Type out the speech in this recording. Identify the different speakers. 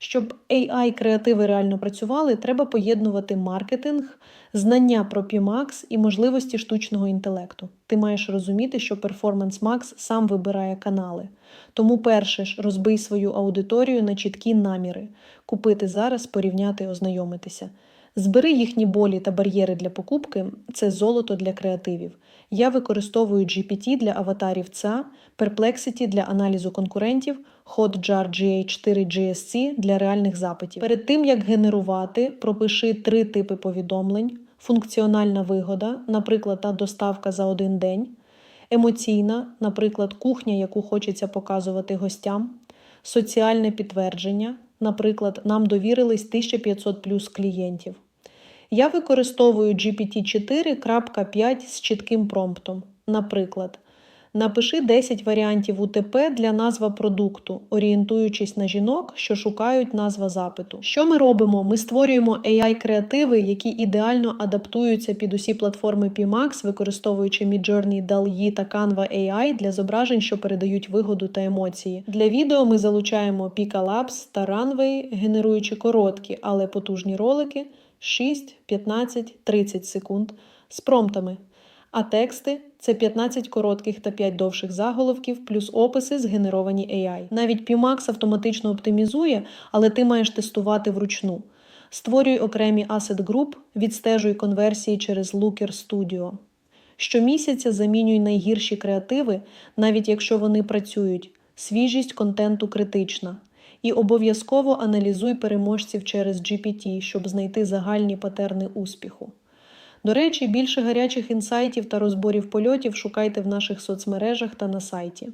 Speaker 1: Щоб AI креативи реально працювали, треба поєднувати маркетинг, знання про PMAX і можливості штучного інтелекту. Ти маєш розуміти, що Performance Max сам вибирає канали. Тому перше ж розбий свою аудиторію на чіткі наміри: купити зараз, порівняти, ознайомитися. Збери їхні болі та бар'єри для покупки це золото для креативів. Я використовую GPT для аватарів ЦА, Perplexity для аналізу конкурентів, Hotjar GA4 GSC для реальних запитів. Перед тим як генерувати, пропиши три типи повідомлень: функціональна вигода, наприклад, та доставка за один день, емоційна, наприклад, кухня, яку хочеться показувати гостям, соціальне підтвердження, наприклад, нам довірились 1500 плюс клієнтів. Я використовую GPT 4.5 з чітким промптом. Наприклад, напиши 10 варіантів УТП для назва продукту, орієнтуючись на жінок, що шукають назва запиту. Що ми робимо? Ми створюємо AI-креативи, які ідеально адаптуються під усі платформи PMAX, використовуючи Midjourney, DALL-E та Canva AI для зображень, що передають вигоду та емоції. Для відео ми залучаємо Pika Labs та Runway, генеруючи короткі, але потужні ролики 6, 15, 30 секунд з промптами. А тексти це 15 коротких та 5 довших заголовків, плюс описи, згенеровані AI. Навіть PMAX автоматично оптимізує, але ти маєш тестувати вручну. Створюй окремі asset group, відстежуй конверсії через Looker Studio. Щомісяця замінюй найгірші креативи, навіть якщо вони працюють. Свіжість контенту критична. І обов'язково аналізуй переможців через GPT, щоб знайти загальні патерни успіху. До речі, більше гарячих інсайтів та розборів польотів шукайте в наших соцмережах та на сайті.